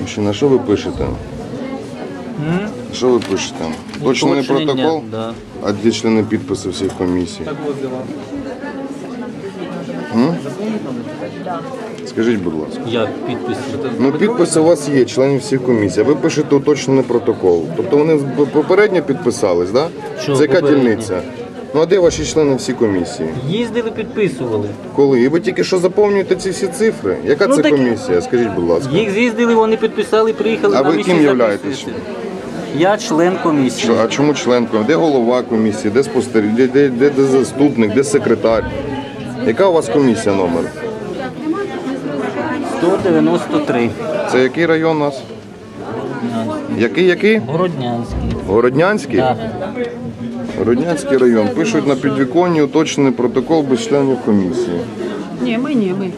Мужчина, що ви пишете? Що ви пишете? Точний Уточнення, протокол? да. А де члени підписи всіх комісій? М? Скажіть, будь ласка. Як підпис? Ну, підписи у вас є, членів всіх комісій. Ви пишете уточнений протокол. Тобто вони п- попередньо підписались. Да? Що Це яка попередньо? дільниця? Ну а де ваші члени всі комісії? Їздили, підписували. Коли? І ви тільки що заповнюєте ці всі цифри? Яка Ну, це так- комісія? Скажіть, будь ласка. Їх з'їздили, вони підписали, приїхали. А на ви місці ким являєтесь? записуєте. Я член комісії. Що, а чому член комісії? Де голова комісії? Де спостеріг? Де, де, де, де заступник? Де секретар? Яка у вас комісія номер? 193. Це який район у нас? Який, який? Городнянський. Городнянський? Так. Городнянський район. Пишуть на підвіконні уточнений протокол без членів комісії. Ні, ми ні, ми.